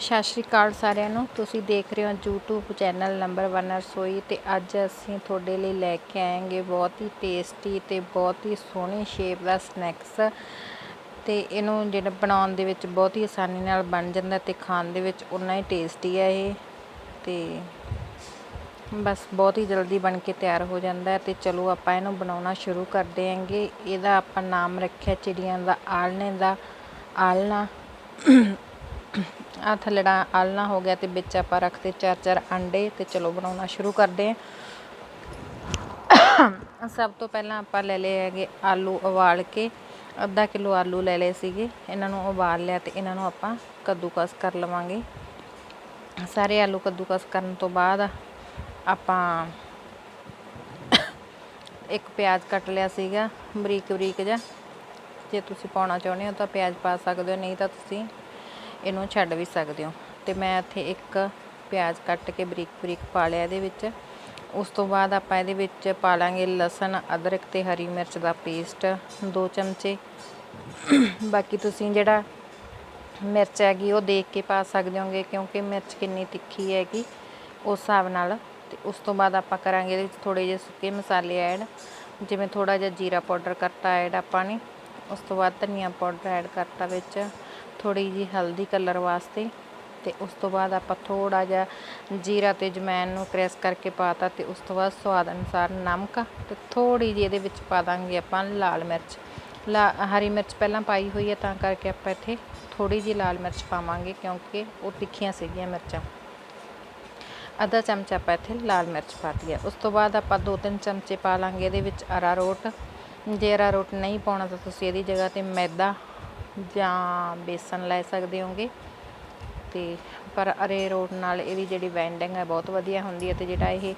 ਸਤਿ ਸ਼੍ਰੀ ਅਕਾਲ ਸਾਰਿਆਂ ਨੂੰ। ਤੁਸੀਂ ਦੇਖ ਰਹੇ ਹੋ YouTube ਚੈਨਲ ਨੰਬਰ 1 ਰਸੋਈ ਤੇ ਅੱਜ ਅਸੀਂ ਤੁਹਾਡੇ ਲਈ ਲੈ ਕੇ ਆਏਗੇ ਬਹੁਤ ਹੀ ਟੇਸਟੀ ਤੇ ਬਹੁਤ ਹੀ ਸੋਹਣੇ ਸ਼ੇਪ ਦਾ ਸਨੈਕਸ ਤੇ ਇਹਨੂੰ ਜਿਹੜਾ ਬਣਾਉਣ ਦੇ ਵਿੱਚ ਬਹੁਤ ਹੀ ਆਸਾਨੀ ਨਾਲ ਬਣ ਜਾਂਦਾ ਤੇ ਖਾਣ ਦੇ ਵਿੱਚ ਉਨਾ ਹੀ ਟੇਸਟੀ ਹੈ ਇਹ। ਤੇ ਬਸ ਬਹੁਤ ਹੀ ਜਲਦੀ ਬਣ ਕੇ ਤਿਆਰ ਹੋ ਜਾਂਦਾ ਹੈ ਤੇ ਚਲੋ ਆਪਾਂ ਇਹਨੂੰ ਬਣਾਉਣਾ ਸ਼ੁਰੂ ਕਰਦੇ ਆਂਗੇ ਇਹਦਾ ਆਪਾਂ ਨਾਮ ਰੱਖਿਆ ਚਿੜੀਆਂ ਦਾ ਆਲਣੇ ਦਾ ਆਲਣਾ ਆ ਥੱਲੜਾ ਆਲਣਾ ਹੋ ਗਿਆ ਤੇ ਵਿੱਚ ਆਪਾਂ ਰੱਖਦੇ ਚਾਰ ਚਾਰ ਅੰਡੇ ਤੇ ਚਲੋ ਬਣਾਉਣਾ ਸ਼ੁਰੂ ਕਰਦੇ ਹਾਂ। ਸਭ ਤੋਂ ਪਹਿਲਾਂ ਆਪਾਂ ਲੈ ਲਏ ਹੈਗੇ ਆਲੂ ਉਬਾਲ ਕੇ, ਅੱਧਾ ਕਿਲੋ ਆਲੂ ਲੈ ਲਏ ਸੀਗੇ। ਇਹਨਾਂ ਨੂੰ ਉਬਾਲ ਲਿਆ ਤੇ ਇਹਨਾਂ ਨੂੰ ਆਪਾਂ ਕੱਦੂਕਸ ਕਰ ਲਵਾਂਗੇ। ਸਾਰੇ ਆਲੂ ਕੱਦੂਕਸ ਕਰਨ ਤੋਂ ਬਾਅਦ ਆਪਾਂ ਇੱਕ ਪਿਆਜ਼ ਕੱਟ ਲਿਆ ਸੀਗਾ ਬਰੀਕ ਬਰੀਕ ਜਿਹਾ। ਜੇ ਤੁਸੀਂ ਪਾਉਣਾ ਚਾਹੁੰਦੇ ਹੋ ਤਾਂ ਪਿਆਜ਼ ਪਾ ਸਕਦੇ ਹੋ, ਨਹੀਂ ਤਾਂ ਤੁਸੀਂ ਇਹਨੂੰ ਛੱਡ ਵੀ ਸਕਦੇ ਹੋ। ਤੇ ਮੈਂ ਇੱਥੇ ਇੱਕ ਪਿਆਜ਼ ਕੱਟ ਕੇ ਬਰੀਕ ਬਰੀਕ ਪਾ ਲਿਆ ਇਹਦੇ ਵਿੱਚ। ਉਸ ਤੋਂ ਬਾਅਦ ਆਪਾਂ ਇਹਦੇ ਵਿੱਚ ਪਾ ਲਾਂਗੇ ਲਸਣ, ਅਦਰਕ ਤੇ ਹਰੀ ਮਿਰਚ ਦਾ ਪੇਸਟ 2 ਚਮਚੇ। ਬਾਕੀ ਤੁਸੀਂ ਜਿਹੜਾ ਮਿਰਚ ਹੈਗੀ ਉਹ ਦੇਖ ਕੇ ਪਾ ਸਕਦੇ ਹੋਗੇ ਕਿਉਂਕਿ ਮਿਰਚ ਕਿੰਨੀ ਤਿੱਖੀ ਹੈਗੀ ਉਸ ਹਿਸਾਬ ਨਾਲ। ਤੇ ਉਸ ਤੋਂ ਬਾਅਦ ਆਪਾਂ ਕਰਾਂਗੇ ਇਹਦੇ ਵਿੱਚ ਥੋੜੇ ਜਿਹੇ ਸੁੱਕੇ ਮਸਾਲੇ ਐਡ। ਜਿਵੇਂ ਥੋੜਾ ਜਿਹਾ ਜੀਰਾ ਪਾਊਡਰ ਕਰਤਾ ਐਡ ਆਪਾਂ ਨੇ। ਉਸ ਤੋਂ ਬਾਅਦ ਧਨੀਆ ਪਾਊਡਰ ਐਡ ਕਰਤਾ ਵਿੱਚ। ਥੋੜੀ ਜੀ ਹਲਦੀ ਕਲਰ ਵਾਸਤੇ ਤੇ ਉਸ ਤੋਂ ਬਾਅਦ ਆਪਾਂ ਥੋੜਾ ਜਿਹਾ ਜੀਰਾ ਤੇ ਜਮੈਨ ਨੂੰ ਪ੍ਰੈਸ ਕਰਕੇ ਪਾਤਾ ਤੇ ਉਸ ਤੋਂ ਬਾਅਦ ਸਵਾਦ ਅਨੁਸਾਰ ਨਮਕ ਤੇ ਥੋੜੀ ਜਿਹੀ ਇਹਦੇ ਵਿੱਚ ਪਾ ਦਾਂਗੇ ਆਪਾਂ ਲਾਲ ਮਿਰਚ। ਲਾ ਹਰੀ ਮਿਰਚ ਪਹਿਲਾਂ ਪਾਈ ਹੋਈ ਹੈ ਤਾਂ ਕਰਕੇ ਆਪਾਂ ਇੱਥੇ ਥੋੜੀ ਜਿਹੀ ਲਾਲ ਮਿਰਚ ਪਾਵਾਂਗੇ ਕਿਉਂਕਿ ਉਹ ਤਿੱਖੀਆਂ ਸੀਗੀਆਂ ਮਿਰਚਾਂ। ਅੱਧਾ ਚਮਚਾ ਆਪਾਂ ਇੱਥੇ ਲਾਲ ਮਿਰਚ ਪਾਤੀ ਹੈ। ਉਸ ਤੋਂ ਬਾਅਦ ਆਪਾਂ ਦੋ ਤਿੰਨ ਚਮਚੇ ਪਾ ਲਾਂਗੇ ਇਹਦੇ ਵਿੱਚ ਅਰਾਰੋਟ। ਜੇ ਅਰਾਰੋਟ ਨਹੀਂ ਪਾਉਣਾ ਤਾਂ ਤੁਸੀਂ ਇਹਦੀ ਜਗ੍ਹਾ ਤੇ ਮੈਦਾ ਜਾਂ ਬੇਸਨ ਲੈ ਸਕਦੇ ਹੋਗੇ। ਅਤੇ ਪਰ ਅਰੇ ਰੋਟ ਨਾਲ ਇਹਦੀ ਜਿਹੜੀ ਬੈਂਡਿੰਗ ਹੈ ਬਹੁਤ ਵਧੀਆ ਹੁੰਦੀ ਹੈ ਅਤੇ ਜਿਹੜਾ ਇਹ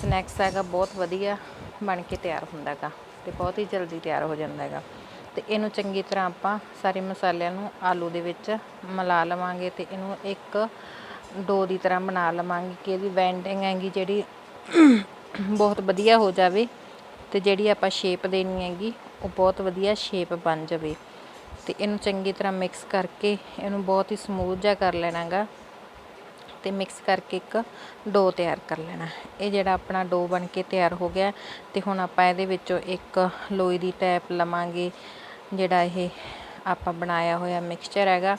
ਸਨੈਕਸ ਹੈਗਾ ਬਹੁਤ ਵਧੀਆ ਬਣ ਕੇ ਤਿਆਰ ਹੁੰਦਾ ਹੈਗਾ ਅਤੇ ਬਹੁਤ ਹੀ ਜਲਦੀ ਤਿਆਰ ਹੋ ਜਾਂਦਾ ਹੈਗਾ। ਅਤੇ ਇਹਨੂੰ ਚੰਗੀ ਤਰ੍ਹਾਂ ਆਪਾਂ ਸਾਰੇ ਮਸਾਲਿਆਂ ਨੂੰ ਆਲੂ ਦੇ ਵਿੱਚ ਮਿਲਾ ਲਵਾਂਗੇ ਅਤੇ ਇਹਨੂੰ ਇੱਕ ਡੋ ਦੀ ਤਰ੍ਹਾਂ ਬਣਾ ਲਵਾਂਗੇ ਕਿ ਇਹਦੀ ਬੈਂਡਿੰਗ ਹੈਗੀ ਜਿਹੜੀ ਬਹੁਤ ਵਧੀਆ ਹੋ ਜਾਵੇ ਅਤੇ ਜਿਹੜੀ ਆਪਾਂ ਸ਼ੇਪ ਦੇਣੀ ਹੈਗੀ ਉਹ ਬਹੁਤ ਵਧੀਆ ਸ਼ੇਪ ਬਣ ਜਾਵੇ। ਤੇ ਇਹਨੂੰ ਚੰਗੀ ਤਰ੍ਹਾਂ ਮਿਕਸ ਕਰਕੇ ਇਹਨੂੰ ਬਹੁਤ ਹੀ ਸਮੂਥ ਜਿਹਾ ਕਰ ਲੈਣਾਗਾ ਤੇ ਮਿਕਸ ਕਰਕੇ ਇੱਕ ਡੋ ਤਿਆਰ ਕਰ ਲੈਣਾ। ਇਹ ਜਿਹੜਾ ਆਪਣਾ ਡੋ ਬਣ ਕੇ ਤਿਆਰ ਹੋ ਗਿਆ ਤੇ ਹੁਣ ਆਪਾਂ ਇਹਦੇ ਵਿੱਚੋਂ ਇੱਕ ਲੋਈ ਦੀ ਟੈਪ ਲਵਾਂਗੇ, ਜਿਹੜਾ ਇਹ ਆਪਾਂ ਬਣਾਇਆ ਹੋਇਆ ਮਿਕਸਚਰ ਹੈਗਾ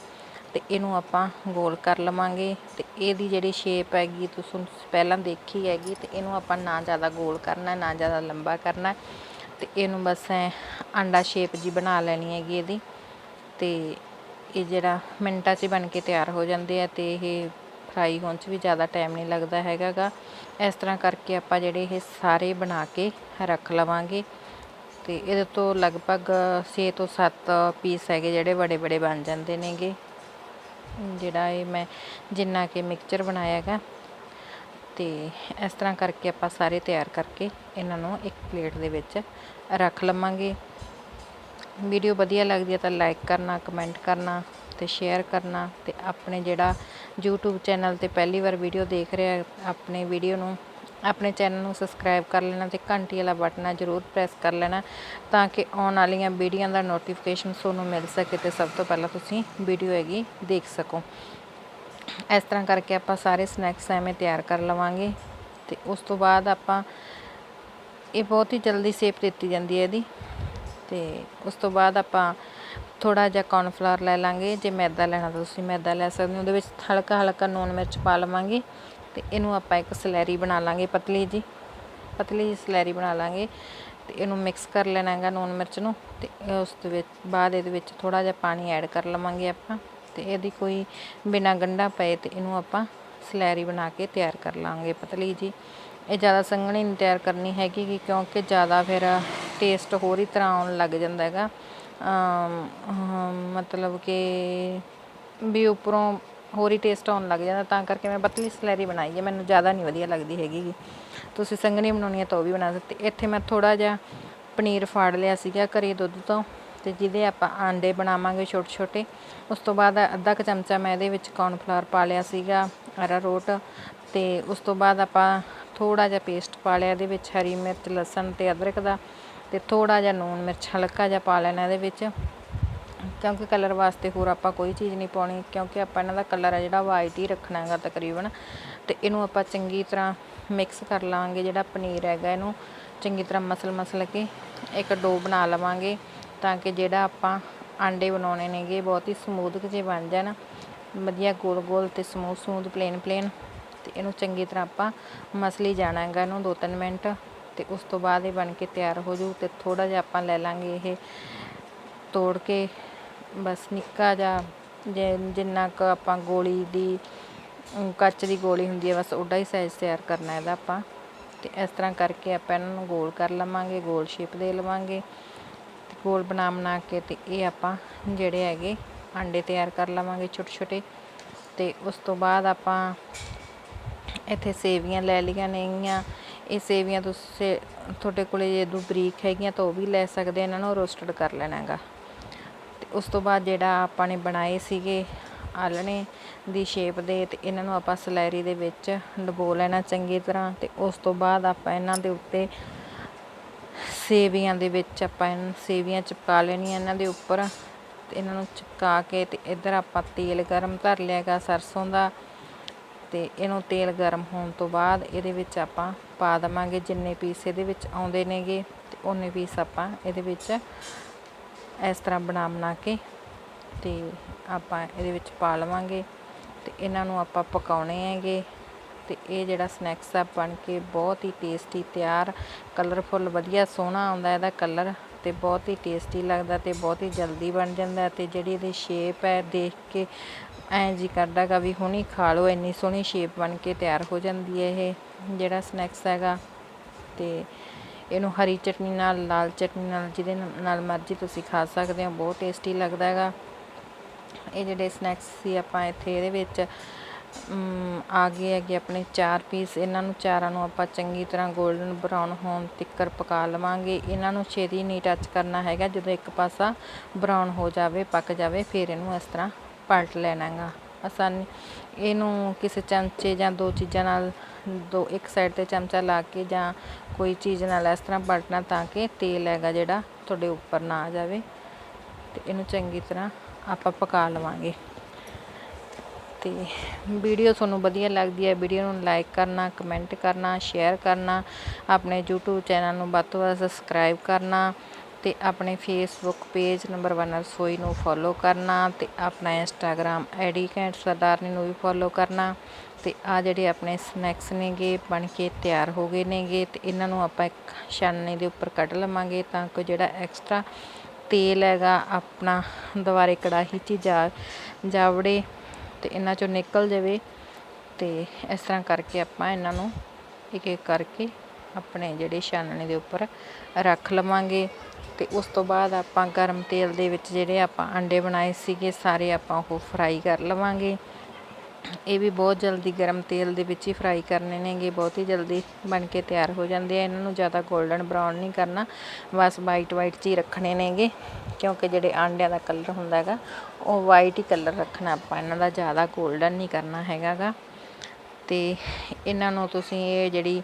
ਤੇ ਇਹਨੂੰ ਆਪਾਂ ਗੋਲ ਕਰ ਲਵਾਂਗੇ ਤੇ ਇਹਦੀ ਜਿਹੜੀ ਸ਼ੇਪ ਹੈਗੀ ਤੁਸੀਂ ਪਹਿਲਾਂ ਦੇਖੀ ਹੈਗੀ ਤੇ ਇਹਨੂੰ ਆਪਾਂ ਨਾ ਜ਼ਿਆਦਾ ਗੋਲ ਕਰਨਾ, ਨਾ ਜ਼ਿਆਦਾ ਲੰਬਾ ਕਰਨਾ ਤੇ ਇਹਨੂੰ ਬਸ ਐ ਆਂਡਾ ਸ਼ੇਪ ਜੀ ਬਣਾ ਲੈਣੀ ਹੈਗੀ ਇਹਦੀ। ਅਤੇ ਇਹ ਜਿਹੜਾ ਮਿੰਟਾਂ 'ਚ ਬਣ ਕੇ ਤਿਆਰ ਹੋ ਜਾਂਦੇ ਆ ਅਤੇ ਇਹ ਫਰਾਈ ਹੋਣ 'ਚ ਵੀ ਜ਼ਿਆਦਾ ਟਾਈਮ ਨਹੀਂ ਲੱਗਦਾ ਹੈਗਾ ਗਾ ਇਸ ਤਰ੍ਹਾਂ ਕਰਕੇ ਆਪਾਂ ਜਿਹੜੇ ਇਹ ਸਾਰੇ ਬਣਾ ਕੇ ਰੱਖ ਲਵਾਂਗੇ ਅਤੇ ਇਹਦੇ ਤੋਂ ਲਗਭਗ ਛੇ ਤੋਂ ਸੱਤ ਪੀਸ ਹੈਗੇ ਜਿਹੜੇ ਬੜੇ ਬੜੇ ਬਣ ਜਾਂਦੇ ਨੇਗੇ। ਜਿਹੜਾ ਇਹ ਮੈਂ ਜਿੰਨਾ ਕਿ ਮਿਕਸਚਰ ਬਣਾਇਆ ਹੈਗਾ ਤੇ ਇਸ ਤਰ੍ਹਾਂ ਕਰਕੇ ਆਪਾਂ ਸਾਰੇ ਤਿਆਰ ਕਰਕੇ ਇਹਨਾਂ ਨੂੰ ਇੱਕ ਪਲੇਟ ਦੇ ਵਿੱਚ ਰੱਖ ਲਵਾਂਗੇ। ਵੀਡੀਓ ਵਧੀਆ ਲੱਗਦੀ ਹੈ ਤਾਂ ਲਾਈਕ ਕਰਨਾ ਕਮੈਂਟ ਕਰਨਾ ਅਤੇ ਸ਼ੇਅਰ ਕਰਨਾ ਅਤੇ ਆਪਣੇ ਜਿਹੜਾ YouTube ਚੈਨਲ ਤੇ ਪਹਿਲੀ ਵਾਰ ਵੀਡੀਓ ਦੇਖ ਰਿਹਾ, ਆਪਣੇ ਵੀਡੀਓ ਨੂੰ, ਆਪਣੇ ਚੈਨਲ ਨੂੰ ਸਬਸਕ੍ਰਾਈਬ ਕਰ ਲੈਣਾ ਅਤੇ ਘੰਟੀ ਵਾਲਾ ਬਟਨ ਆ ਜ਼ਰੂਰ ਪ੍ਰੈਸ ਕਰ ਲੈਣਾ ਤਾਂ ਕਿ ਆਉਣ ਵਾਲੀਆਂ ਵੀਡੀਓਆਂ ਦਾ ਨੋਟੀਫਿਕੇਸ਼ਨ ਤੁਹਾਨੂੰ ਮਿਲ ਸਕੇ ਅਤੇ ਸਭ ਤੋਂ ਪਹਿਲਾਂ ਤੁਸੀਂ ਵੀਡੀਓ ਹੈਗੀ ਦੇਖ ਸਕੋ। ਇਸ ਤਰ੍ਹਾਂ ਕਰਕੇ ਆਪਾਂ ਸਾਰੇ ਸਨੈਕਸ ਐਵੇਂ ਤਿਆਰ ਕਰ ਲਵਾਂਗੇ ਅਤੇ ਉਸ ਤੋਂ ਬਾਅਦ ਆਪਾਂ ਇਹ ਬਹੁਤ ਹੀ ਜਲਦੀ ਸ਼ੇਪ ਦਿੱਤੀ ਜਾਂਦੀ ਹੈ ਇਹਦੀ। ਤੇ ਉਸ ਤੋਂ ਬਾਅਦ ਆਪਾਂ ਥੋੜਾ ਜਿਹਾ ਕੌਰਨਫਲਾਵਰ ਲੈ ਲਾਂਗੇ। ਜੇ ਮੈਦਾ ਲੈਣਾ ਤਾਂ ਤੁਸੀਂ ਮੈਦਾ ਲੈ ਸਕਦੇ ਹੋ। ਉਹਦੇ ਵਿੱਚ ਹਲਕਾ ਹਲਕਾ ਨੂਨ ਮਿਰਚ ਪਾ ਲਵਾਂਗੇ ਤੇ ਇਹਨੂੰ ਆਪਾਂ ਇੱਕ ਸਲੈਰੀ ਬਣਾ ਲਾਂਗੇ ਪਤਲੀ ਜੀ ਪਤਲੀ ਜੀ ਸਲੈਰੀ ਬਣਾ ਲਾਂਗੇ ਤੇ ਇਹਨੂੰ ਮਿਕਸ ਕਰ ਲੈਣਾ ਹੈਗਾ ਨੂਨ ਮਿਰਚ ਨੂੰ ਤੇ ਉਸ ਦੇ ਵਿੱਚ ਬਾਅਦ ਇਹਦੇ ਵਿੱਚ ਥੋੜਾ ਜਿਹਾ ਪਾਣੀ ਐਡ ਕਰ ਲਵਾਂਗੇ ਆਪਾਂ ਤੇ ਇਹਦੀ ਕੋਈ ਬਿਨਾ ਗੰਢਾ ਪਏ ਤੇ ਇਹਨੂੰ ਆਪਾਂ ਸਲੈਰੀ ਬਣਾ ਕੇ ਤਿਆਰ ਕਰ ਲਾਂਗੇ ਪਤਲੀ ਜੀ ਇਹ ਜ਼ਿਆਦਾ ਸੰਘਣੀ ਨਹੀਂ ਤਿਆਰ ਕਰਨੀ ਹੈਗੀ ਕਿਉਂਕਿ ਜ਼ਿਆਦਾ ਫਿਰ ਟੇਸਟ ਹੋਰ ਹੀ ਤਰ੍ਹਾਂ ਆਉਣ ਲੱਗ ਜਾਂਦਾ ਹੈਗਾ। ਮਤਲਬ ਕਿ ਵੀ ਉੱਪਰੋਂ ਹੋਰ ਹੀ ਟੇਸਟ ਆਉਣ ਲੱਗ ਜਾਂਦਾ, ਤਾਂ ਕਰਕੇ ਮੈਂ ਪਤਲੀ ਸਲੈਰੀ ਬਣਾਈ ਹੈ, ਮੈਨੂੰ ਜ਼ਿਆਦਾ ਨਹੀਂ ਵਧੀਆ ਲੱਗਦੀ ਹੈਗੀ ਤੁਸੀਂ ਸੰਘਣੀ ਬਣਾਉਣੀ ਹੈ ਤਾਂ ਉਹ ਵੀ ਬਣਾ ਸਕਦੇ। ਇੱਥੇ ਮੈਂ ਥੋੜਾ ਜਿਹਾ ਪਨੀਰ ਫਾੜ ਲਿਆ ਸੀਗਾ ਘਰੇ ਦੁੱਧ ਤੋਂ, ਤੇ ਜਿਹਦੇ ਆਪਾਂ ਆਂਡੇ ਬਣਾਵਾਂਗੇ ਛੋਟੇ ਛੋਟੇ ਉਸ ਤੋਂ ਬਾਅਦ ਅੱਧਾ ਕ ਚਮਚਾ ਮੈਂ ਇਹਦੇ ਵਿੱਚ ਕੌਰਨਫਲਾਵਰ ਪਾ ਲਿਆ ਸੀਗਾ ਅਰਾਰੋਟ ਤੇ ਉਸ ਤੋਂ ਬਾਅਦ ਆਪਾਂ ਥੋੜਾ ਜਿਹਾ ਪੇਸਟ ਪਾ ਲਿਆ, ਇਹਦੇ ਵਿੱਚ ਹਰੀ ਮਿਰਚ, ਲਸਣ ਤੇ ਅਦਰਕ ਦਾ ਤੇ ਥੋੜਾ ਜਿਹਾ ਨੂਨ ਮਿਰਚ ਹਲਕਾ ਜਿਹਾ ਪਾ ਲੈਣਾ ਇਹਦੇ ਵਿੱਚ। ਕਿਉਂਕਿ ਕਲਰ ਵਾਸਤੇ ਹੋਰ ਆਪਾਂ ਕੋਈ ਚੀਜ਼ ਨਹੀਂ ਪਾਉਣੀ, ਕਿਉਂਕਿ ਆਪਾਂ ਇਹਨਾਂ ਦਾ ਕਲਰ ਹੈ ਜਿਹੜਾ ਵਾਈਟ ਹੀ ਰੱਖਣਾ ਹੈਗਾ ਤਕਰੀਬਨ। ਤੇ ਇਹਨੂੰ ਆਪਾਂ ਚੰਗੀ ਤਰ੍ਹਾਂ ਮਿਕਸ ਕਰ ਲਾਂਗੇ, ਜਿਹੜਾ ਪਨੀਰ ਹੈਗਾ ਇਹਨੂੰ। ਚੰਗੀ ਤਰ੍ਹਾਂ ਮਸਲ ਮਸਲ ਕੇ ਇੱਕ ਡੋ ਬਣਾ ਲਵਾਂਗੇ ਤਾਂ ਕਿ ਜਿਹੜਾ ਆਪਾਂ ਆਂਡੇ ਬਣਾਉਣੇ ਨੇਗੇ, ਬਹੁਤ ਹੀ ਸਮੂਥ ਜਿਹੇ ਬਣ ਜਾਣ। ਵਧੀਆ ਗੋਲ ਗੋਲ ਤੇ ਸਮੂਥ ਸਮੂਥ ਪਲੇਨ ਪਲੇਨ ਤੇ ਇਹਨੂੰ ਚੰਗੀ ਤਰ੍ਹਾਂ ਆਪਾਂ ਮਸਲੀ ਜਾਣਾ ਹੈਗਾ ਇਹਨੂੰ 2-3 ਮਿੰਟ। ਤੇ ਉਸ ਤੋਂ ਬਾਅਦ ਇਹ ਬਣ ਕੇ ਤਿਆਰ ਹੋ ਜੂ ਤੇ ਥੋੜਾ ਜਿਹਾ ਆਪਾਂ ਲੈ ਲਾਂਗੇ ਇਹ ਤੋੜ ਕੇ, ਬਸ ਨਿੱਕਾ ਜਿਹਾ ਜੇ- ਜਿੰਨਾ ਕੁ ਆਪਾਂ ਗੋਲੀ ਦੀ ਕੱਚ ਦੀ ਗੋਲੀ ਹੁੰਦੀ ਹੈ, ਬਸ ਉੱਡਾ ਹੀ ਸਾਈਜ਼ ਤਿਆਰ ਕਰਨਾ ਇਹਦਾ ਆਪਾਂ। ਤੇ ਇਸ ਤਰ੍ਹਾਂ ਕਰਕੇ ਆਪਾਂ ਇਹਨਾਂ ਨੂੰ ਗੋਲ ਕਰ ਲਵਾਂਗੇ, ਗੋਲ ਸ਼ੇਪ ਦੇ ਲਵਾਂਗੇ। ਤੇ ਗੋਲ ਬਣਾ ਬਣਾ ਕੇ ਤੇ ਇਹ ਆਪਾਂ ਜਿਹੜੇ ਹੈਗੇ ਆਂਡੇ ਤਿਆਰ ਕਰ ਲਵਾਂਗੇ ਛੋਟੇ ਛੋਟੇ ਤੇ ਉਸ ਤੋਂ ਬਾਅਦ ਆਪਾਂ ਇੱਥੇ ਸੇਵੀਆਂ ਲੈ ਲਈਆਂ ਨੇਗੀਆਂ। ਇਹ ਸੇਵੀਆਂ ਤੁਸੀਂ ਤੁਹਾਡੇ ਕੋਲੇ ਜੇ ਦੋ ਬਰੀਕ ਹੈਗੀਆਂ ਤਾਂ ਉਹ ਵੀ ਲੈ ਸਕਦੇ ਇਹਨਾਂ ਨੂੰ ਰੋਸਟਡ ਕਰ ਲੈਣਾ ਹੈਗਾ। ਤੇ ਉਸ ਤੋਂ ਬਾਅਦ ਜਿਹੜਾ ਆਪਾਂ ਨੇ ਬਣਾਏ ਸੀਗੇ ਆਲਣੇ ਦੀ ਸ਼ੇਪ ਦੇ, ਤੇ ਇਹਨਾਂ ਨੂੰ ਆਪਾਂ ਸਲੈਰੀ ਦੇ ਵਿੱਚ ਡਬੋ ਲੈਣਾ ਚੰਗੀ ਤਰ੍ਹਾਂ, ਤੇ ਉਸ ਤੋਂ ਬਾਅਦ ਆਪਾਂ ਇਹਨਾਂ ਦੇ ਉੱਤੇ ਸੇਵੀਆਂ ਦੇ ਵਿੱਚ ਆਪਾਂ ਇਹਨਾਂ ਸੇਵੀਆਂ ਚਿਪਕਾ ਲੈਣੀਆਂ ਇਹਨਾਂ ਦੇ ਉੱਪਰ, ਤੇ ਇਹਨਾਂ ਨੂੰ ਚਿਪਕਾ ਕੇ, ਤੇ ਇੱਧਰ ਆਪਾਂ ਤੇਲ ਗਰਮ ਧਰ ਲਿਆਗਾ ਸਰਸੋਂ ਦਾ। ਤੇ ਇਹਨੂੰ ਤੇਲ ਗਰਮ ਹੋਣ ਤੋਂ ਬਾਅਦ ਇਹਦੇ ਵਿੱਚ ਆਪਾਂ ਪਾ ਦੇਵਾਂਗੇ ਜਿੰਨੇ ਪੀਸ ਇਹਦੇ ਵਿੱਚ ਆਉਂਦੇ ਨੇਗੇ ਤੇ ਉਹਨੇ ਪੀਸ ਆਪਾਂ ਇਹਦੇ ਵਿੱਚ ਇਸ ਤਰ੍ਹਾਂ ਬਣਾ ਬਣਾ ਕੇ ਤੇ ਆਪਾਂ ਇਹਦੇ ਵਿੱਚ ਪਾ ਲਵਾਂਗੇ ਤੇ ਇਹਨਾਂ ਨੂੰ ਆਪਾਂ ਪਕਾਉਣੇ ਹੈਗੇ ਤੇ ਇਹ ਜਿਹੜਾ ਸਨੈਕਸ ਆ ਬਣ ਕੇ ਬਹੁਤ ਹੀ ਟੇਸਟੀ ਤਿਆਰ ਕਲਰਫੁੱਲ ਵਧੀਆ ਸੋਹਣਾ ਆਉਂਦਾ ਇਹਦਾ ਕਲਰ ਤੇ ਬਹੁਤ ਹੀ ਟੇਸਟੀ ਲੱਗਦਾ ਤੇ ਬਹੁਤ ਹੀ ਜਲਦੀ ਬਣ ਜਾਂਦਾ ਤੇ ਜਿਹੜੀ ਇਹਦੀ ਸ਼ੇਪ ਹੈ ਦੇਖ ਕੇ ਐਂ ਜੀ ਕਰਦਾਗਾ ਵੀ ਹੁਣੀ ਖਾ ਲਓ, ਇੰਨੀ ਸੋਹਣੀ ਸ਼ੇਪ ਬਣ ਕੇ ਤਿਆਰ ਹੋ ਜਾਂਦੀ ਹੈ ਇਹ, ਜਿਹੜਾ ਸਨੈਕਸ ਹੈਗਾ। ਤੇ ਇਹਨੂੰ ਹਰੀ ਚਟਨੀ ਨਾਲ, ਲਾਲ ਚਟਨੀ ਨਾਲ, ਜਿਹਦੇ ਨਾਲ- ਨਾਲ ਮਰਜ਼ੀ ਤੁਸੀਂ ਖਾ ਸਕਦੇ ਹੋ, ਬਹੁਤ ਟੇਸਟੀ ਲੱਗਦਾ ਹੈਗਾ। ਇਹ ਜਿਹੜੇ ਸਨੈਕਸ ਸੀ ਆਪਾਂ ਇੱਥੇ, ਇਹਦੇ ਵਿੱਚ ਆ ਗਏ ਹੈਗੇ ਆਪਣੇ ਚਾਰ ਪੀਸ ਇਹਨਾਂ ਨੂੰ ਚਾਰਾਂ ਨੂੰ ਆਪਾਂ ਚੰਗੀ ਤਰ੍ਹਾਂ 골ਡਨ ਬਰਾਊਨ ਹੋਣ ਤਿੱਕਰ ਪਕਾ ਲਵਾਂਗੇ। ਇਹਨਾਂ ਨੂੰ ਛੇਤੀ ਨਹੀਂ ਟੱਚ ਕਰਨਾ ਹੈਗਾ, ਜਦੋਂ ਇੱਕ ਪਾਸਾ ਬਰਾਊਨ ਹੋ ਜਾਵੇ, ਪੱਕ ਜਾਵੇ, ਫਿਰ ਇਹਨੂੰ ਇਸ ਤਰ੍ਹਾਂ ਪਲਟ ਲੈਣਾ ਗਾ ਆਸਾਨੀ ਇਹਨੂੰ ਕਿਸੇ ਚਮਚੇ ਜਾਂ ਦੋ ਚੀਜ਼ਾਂ ਨਾਲ, ਦੋ ਇੱਕ ਸਾਈਡ ਤੇ ਚਮਚਾ ਲਾ ਕੇ ਜਾਂ ਕੋਈ ਚੀਜ਼ ਨਾਲ ਇਸ ਤਰ੍ਹਾਂ ਪਲਟਣਾ ਤਾਂ ਕਿ ਤੇਲ ਹੈਗਾ ਜਿਹੜਾ ਤੁਹਾਡੇ ਉੱਪਰ ਨਾ ਆ ਜਾਵੇ। ਤੇ ਇਹਨੂੰ ਚੰਗੀ ਤਰ੍ਹਾਂ ਆਪਾਂ ਪਕਾ ਲਵਾਂਗੇ। ਤੇ ਵੀਡੀਓ ਤੁਹਾਨੂੰ ਵਧੀਆ ਲੱਗਦੀ ਹੈ, ਵੀਡੀਓ ਨੂੰ ਲਾਈਕ ਕਰਨਾ ਕਮੈਂਟ ਕਰਨਾ ਸ਼ੇਅਰ ਕਰਨਾ, ਆਪਣੇ YouTube ਚੈਨਲ ਨੂੰ ਵੱਧ ਤੋਂ ਵੱਧ ਸਬਸਕ੍ਰਾਈਬ ਕਰਨਾ ਤੇ ਆਪਣੇ ਫੇਸਬੁੱਕ ਪੇਜ ਨੰਬਰ 1 ਰਸੋਈ ਨੂੰ ਫੋਲੋ ਕਰਨਾ ਤੇ ਆਪਣਾ ਇੰਸਟਾਗ੍ਰam ਆਈਡੀ ਘੈਂਟ ਸਰਦਾਰਨੀ ਨੂੰ ਵੀ ਫੋਲੋ ਕਰਨਾ ਤੇ ਆ ਜਿਹੜੇ ਆਪਣੇ ਸਨੈਕਸ ਨੇਗੇ ਬਣ ਕੇ ਤਿਆਰ ਹੋ ਗਏ ਨੇਗੇ ਤੇ ਇਹਨਾਂ ਨੂੰ ਆਪਾਂ ਇੱਕ ਛਾਨਣੀ ਦੇ ਉੱਪਰ ਕੱਢ ਲਵਾਂਗੇ ਤਾਂ ਕਿ ਜਿਹੜਾ ਐਕਸਟਰਾ ਤੇਲ ਹੈਗਾ ਆਪਣਾ ਦੁਬਾਰੇ ਕੜਾਹੀ 'ਚ ਹੀ ਜਾ, ਜਾਵੜੇ ਤੇ ਇਹਨਾਂ ਚੋਂ ਨਿਕਲ ਜਾਵੇ ਤੇ ਇਸ ਤਰ੍ਹਾਂ ਕਰਕੇ ਆਪਾਂ ਇਹਨਾਂ ਨੂੰ ਇੱਕ ਇੱਕ ਕਰਕੇ ਆਪਣੇ ਜਿਹੜੇ ਛਾਨਣੀ ਦੇ ਉੱਪਰ ਰੱਖ ਲਵਾਂਗੇ ਅਤੇ ਉਸ ਤੋਂ ਬਾਅਦ ਆਪਾਂ ਗਰਮ ਤੇਲ ਦੇ ਵਿੱਚ ਜਿਹੜੇ ਆਪਾਂ ਅੰਡੇ ਬਣਾਏ ਸੀਗੇ, ਸਾਰੇ ਆਪਾਂ ਉਹ ਫਰਾਈ ਕਰ ਲਵਾਂਗੇ। ਇਹ ਵੀ ਬਹੁਤ ਜਲਦੀ ਗਰਮ ਤੇਲ ਦੇ ਵਿੱਚ ਹੀ ਫਰਾਈ ਕਰਨੇ ਨੇਗੇ, ਬਹੁਤ ਹੀ ਜਲਦੀ ਬਣ ਕੇ ਤਿਆਰ ਹੋ ਜਾਂਦੇ ਆ। ਇਹਨਾਂ ਨੂੰ ਜ਼ਿਆਦਾ 골ਡਨ ਬਰਾਊਨ ਨਹੀਂ ਕਰਨਾ, ਬਸ ਵਾਈਟ ਵਾਈਟ 'ਚ ਹੀ ਰੱਖਣੇ ਨੇਗੇ, ਕਿਉਂਕਿ ਜਿਹੜੇ ਆਂਡਿਆਂ ਦਾ ਕਲਰ ਹੁੰਦਾ ਹੈਗਾ, ਉਹ ਵਾਈਟ ਹੀ ਕਲਰ ਰੱਖਣਾ ਆਪਾਂ। ਇਹਨਾਂ ਦਾ ਜ਼ਿਆਦਾ 골ਡਨ ਨਹੀਂ ਕਰਨਾ ਹੈਗਾਗਾ। ਤੇ ਇਹਨਾਂ ਨੂੰ ਤੁਸੀਂ ਇਹ ਜਿਹੜੀ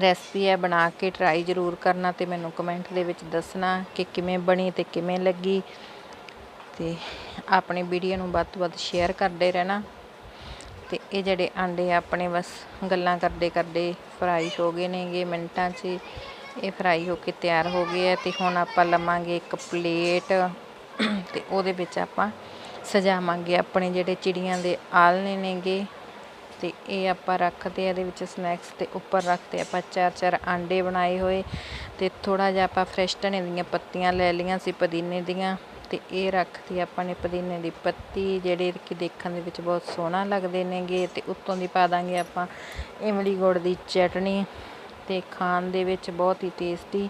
ਰੈਸਪੀ ਹੈ ਬਣਾ ਕੇ ਟਰਾਈ ਜ਼ਰੂਰ ਕਰਨਾ ਅਤੇ ਮੈਨੂੰ ਕਮੈਂਟ ਦੇ ਵਿੱਚ ਦੱਸਣਾ ਕਿ ਕਿਵੇਂ ਬਣੀ ਅਤੇ ਕਿਵੇਂ ਲੱਗੀ ਅਤੇ ਆਪਣੀ ਵੀਡੀਓ ਨੂੰ ਵੱਧ ਤੋਂ ਵੱਧ ਸ਼ੇਅਰ ਕਰਦੇ ਰਹਿਣਾ ਅਤੇ ਇਹ ਜਿਹੜੇ ਆਂਡੇ ਆਪਣੇ ਬਸ ਗੱਲਾਂ ਕਰਦੇ ਕਰਦੇ ਫਰਾਈ ਹੋ ਗਏ ਨੇਗੇ ਮਿੰਟਾਂ 'ਚ ਇਹ ਫਰਾਈ ਹੋ ਕੇ ਤਿਆਰ ਹੋ ਗਏ ਆ ਅਤੇ ਹੁਣ ਆਪਾਂ ਲਵਾਂਗੇ ਇੱਕ ਪਲੇਟ ਅਤੇ ਉਹਦੇ ਵਿੱਚ ਆਪਾਂ ਸਜਾਵਾਂਗੇ ਆਪਣੇ ਜਿਹੜੇ ਚਿੜੀਆਂ ਦੇ ਆਲਣੇ ਨੇਗੇ। ਤੇ ਇਹ ਆਪਾਂ ਰੱਖਦੇ ਆ ਇਹਦੇ ਵਿੱਚ ਸਨੈਕਸ ਤੇ ਉੱਪਰ ਰੱਖਦੇ ਆਪਾਂ ਚਾਰ ਚਾਰ ਆਂਡੇ ਬਣਾਏ ਹੋਏ ਤੇ ਥੋੜਾ ਜਿਹਾ ਆਪਾਂ ਫਰੈਸ਼ ਧਣੇ ਦੀਆਂ ਪੱਤੀਆਂ ਲੈ ਲਈਆਂ ਸੀ ਪੁਦੀਨੇ ਦੀਆਂ ਤੇ ਇਹ ਰੱਖਤੀ ਆਪਾਂ ਨੇ ਪੁਦੀਨੇ ਦੀ ਪੱਤੀ, ਜਿਹੜੇ ਕਿ ਦੇਖਣ ਦੇ ਵਿੱਚ ਬਹੁਤ ਸੋਹਣਾ ਲੱਗਦੇ ਨੇਗੇ ਤੇ ਉੱਤੋਂ ਦੀ ਪਾ ਦਾਂਗੇ ਆਪਾਂ ਇਮਲੀ ਗੁੜ ਦੀ ਚਟਣੀ ਤੇ ਖਾਣ ਦੇ ਵਿੱਚ ਬਹੁਤ ਹੀ ਟੇਸਟੀ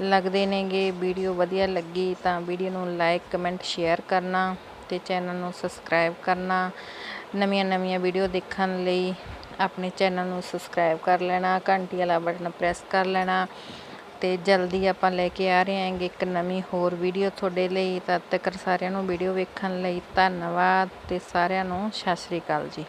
ਲੱਗਦੇ ਨੇਗੇ। ਵੀਡੀਓ ਵਧੀਆ ਲੱਗੀ ਤਾਂ ਵੀਡੀਓ ਨੂੰ ਲਾਈਕ ਕਮੈਂਟ ਸ਼ੇਅਰ ਕਰਨਾ ਤੇ ਚੈਨਲ ਨੂੰ ਸਬਸਕ੍ਰਾਈਬ ਕਰਨਾ। ਨਵੀਆਂ ਨਵੀਆਂ ਵੀਡੀਓ ਦੇਖਣ ਲਈ ਆਪਣੇ ਚੈਨਲ ਨੂੰ ਸਬਸਕ੍ਰਾਈਬ ਕਰ ਲੈਣਾ, ਘੰਟੀ ਵਾਲਾ ਬਟਨ ਪ੍ਰੈਸ ਕਰ ਲੈਣਾ ਅਤੇ ਜਲਦੀ ਆਪਾਂ ਲੈ ਕੇ ਆ ਰਹੇ ਹਾਂਗੇ ਇੱਕ ਨਵੀਂ ਹੋਰ ਵੀਡੀਓ ਤੁਹਾਡੇ ਲਈ। ਤਦ ਤੱਕ ਸਾਰਿਆਂ ਨੂੰ ਵੀਡੀਓ ਵੇਖਣ ਲਈ ਧੰਨਵਾਦ ਅਤੇ ਸਾਰਿਆਂ ਨੂੰ ਸਤਿ ਸ਼੍ਰੀ ਅਕਾਲ ਜੀ।